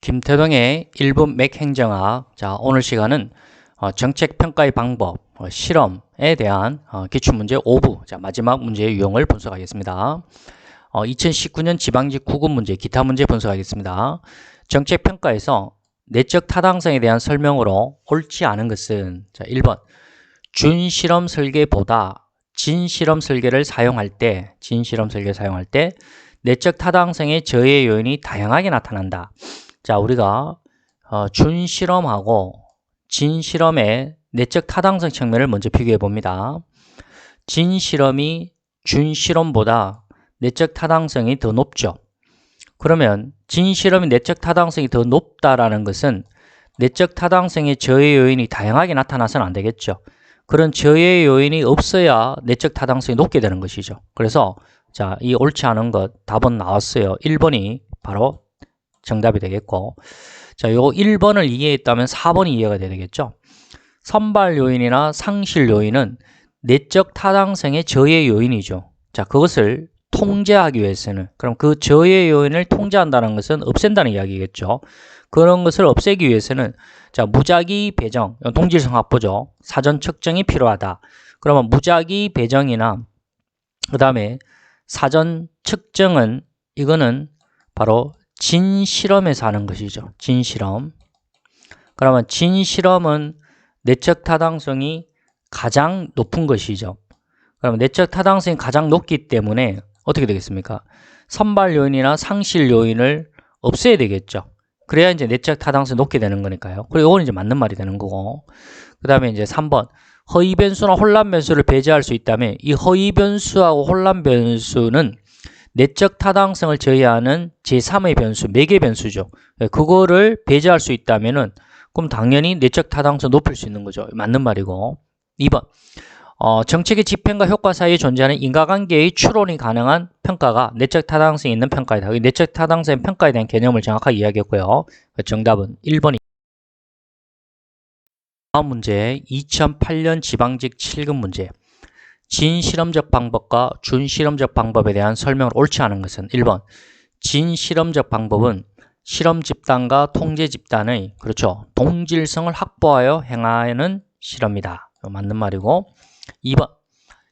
김태동의 1분 맥행정학. 자, 오늘 시간은 어, 정책 평가의 방법, 어, 실험에 대한 어, 기출문제 5부. 자, 마지막 문제의 유형을 분석하겠습니다. 어, 2019년 지방직 구급 문제, 기타 문제 분석하겠습니다. 정책 평가에서 내적 타당성에 대한 설명으로 옳지 않은 것은 자, 1번. 준실험 설계보다 진실험 설계를 사용할 때, 진실험 설계 사용할 때 내적 타당성의 저해 요인이 다양하게 나타난다. 자, 우리가 어, 준실험하고 진실험의 내적 타당성 측면을 먼저 비교해 봅니다. 진실험이 준실험보다 내적 타당성이 더 높죠. 그러면 진실험이 내적 타당성이 더 높다라는 것은 내적 타당성의 저해 요인이 다양하게 나타나서는 안 되겠죠. 그런 저해 요인이 없어야 내적 타당성이 높게 되는 것이죠. 그래서 자, 이 옳지 않은 것 답은 나왔어요. 1번이 바로 정답이 되겠고 자, 요 1번을 이해했다면 4번이 이해가 되겠죠. 선발 요인이나 상실 요인은 내적 타당성의 저해 요인이죠. 자, 그것을 통제하기 위해서는 그럼 그 저해 요인을 통제한다는 것은 없앤다는 이야기겠죠. 그런 것을 없애기 위해서는 자, 무작위 배정, 동질성 확보죠. 사전 측정이 필요하다. 그러면 무작위 배정이나 그다음에 사전 측정은 이거는 바로 진실험에서 하는 것이죠. 진실험. 그러면 진실험은 내적 타당성이 가장 높은 것이죠. 그러면 내적 타당성이 가장 높기 때문에 어떻게 되겠습니까? 선발 요인이나 상실 요인을 없애야 되겠죠. 그래야 이제 내적 타당성이 높게 되는 거니까요. 그리고 이건 이제 맞는 말이 되는 거고. 그 다음에 이제 3번. 허위 변수나 혼란 변수를 배제할 수 있다면 이 허위 변수하고 혼란 변수는 내적 타당성을 저해하는 제3의 변수, 매개 변수죠. 예, 그거를 배제할 수 있다면 은 그럼 당연히 내적 타당성 높일 수 있는 거죠. 맞는 말이고. 2번. 어, 정책의 집행과 효과 사이에 존재하는 인과관계의 추론이 가능한 평가가 내적 타당성이 있는 평가이다. 내적 타당성의 평가에 대한 개념을 정확하게 이야기했고요. 그 정답은 1번이. 다음 문제 2008년 지방직 7급 문제 진실험적 방법과 준실험적 방법에 대한 설명을 옳지 않은 것은 1번 진실험적 방법은 실험 집단과 통제 집단의 그렇죠 동질성을 확보하여 행하는 실험이다. 맞는 말이고. 2번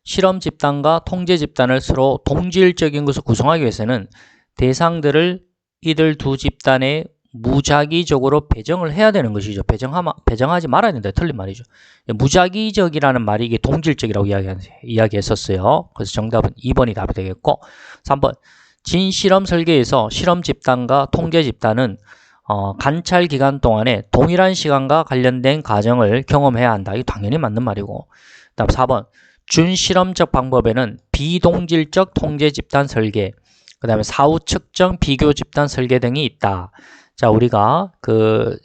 실험 집단과 통제 집단을 서로 동질적인 것을 구성하기 위해서는 대상들을 이들 두 집단의 무작위적으로 배정을 해야 되는 것이죠. 배정하마, 배정하지 말아야 된다. 틀린 말이죠. 무작위적이라는 말이 이게 동질적이라고 이야기, 이야기했었어요. 그래서 정답은 2번이 답이 되겠고 3번 진실험 설계에서 실험 집단과 통제 집단은 어, 관찰 기간 동안에 동일한 시간과 관련된 과정을 경험해야 한다. 이거 당연히 맞는 말이고 다음 4번 준실험적 방법에는 비동질적 통제 집단 설계 그 다음에 사후 측정 비교 집단 설계 등이 있다. 자, 우리가 그,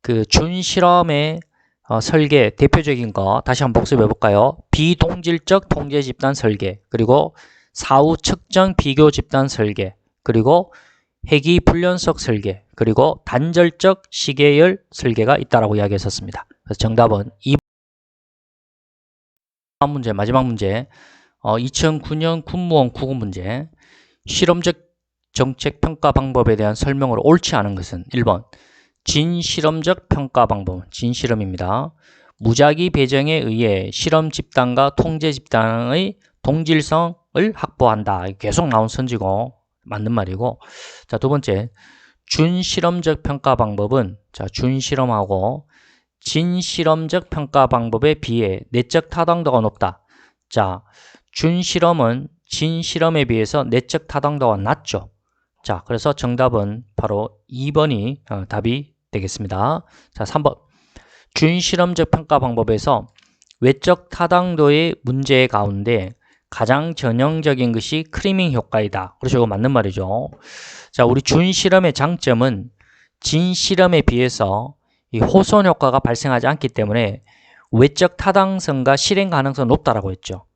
그 준실험의 어, 설계 대표적인 거 다시 한번 복습해 볼까요? 비동질적 통제 집단 설계 그리고 사후 측정 비교 집단 설계 그리고 해기 불연속 설계 그리고 단절적 시계열 설계가 있다라고 이야기했었습니다. 그래서 정답은 2번 다음 문제 마지막 문제 어, 2009년 군무원 구급 문제 실험적 정책 평가 방법에 대한 설명을 옳지 않은 것은 1번 진실험적 평가 방법, 진실험입니다. 무작위 배정에 의해 실험 집단과 통제 집단의 동질성을 확보한다. 계속 나온 선지고 맞는 말이고 자, 두 번째 준실험적 평가 방법은 자, 준실험하고 진실험적 평가 방법에 비해 내적 타당도가 높다. 자, 준실험은 진실험에 비해서 내적 타당도가 낮죠. 자, 그래서 정답은 바로 2번이 어, 답이 되겠습니다. 자, 3번. 준 실험적 평가 방법에서 외적 타당도의 문제 가운데 가장 전형적인 것이 크리밍 효과이다. 그렇죠. 이거 맞는 말이죠. 자, 우리 준 실험의 장점은 진 실험에 비해서 이 호손 효과가 발생하지 않기 때문에 외적 타당성과 실행 가능성이 높다라고 했죠.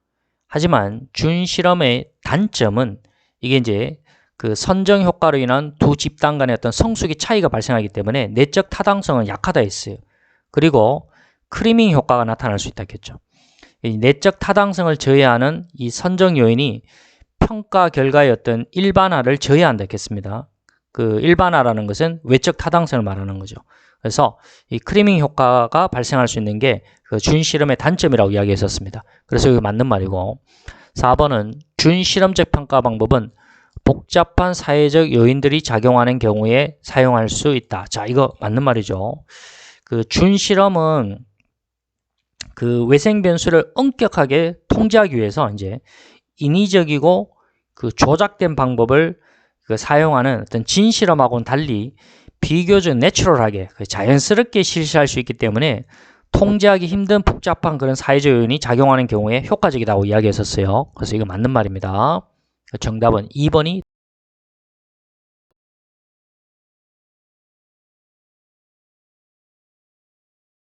하지만 준 실험의 단점은 이게 이제 그 선정 효과로 인한 두 집단 간의 어떤 성숙의 차이가 발생하기 때문에 내적 타당성은 약하다 했어요. 그리고 크리밍 효과가 나타날 수 있다 했겠죠. 내적 타당성을 저해하는 이 선정 요인이 평가 결과의 어떤 일반화를 저해한다 했겠습니다. 그 일반화라는 것은 외적 타당성을 말하는 거죠. 그래서 이 크리밍 효과가 발생할 수 있는 게 그 준실험의 단점이라고 이야기했었습니다. 그래서 이게 맞는 말이고 4번은 준실험적 평가 방법은 복잡한 사회적 요인들이 작용하는 경우에 사용할 수 있다. 자, 이거 맞는 말이죠. 그 준 실험은 그 외생 변수를 엄격하게 통제하기 위해서 이제 인위적이고 그 조작된 방법을 그 사용하는 어떤 진 실험하고는 달리 비교적 내추럴하게 그 자연스럽게 실시할 수 있기 때문에 통제하기 힘든 복잡한 그런 사회적 요인이 작용하는 경우에 효과적이라고 이야기했었어요. 그래서 이거 맞는 말입니다. 정답은 2번이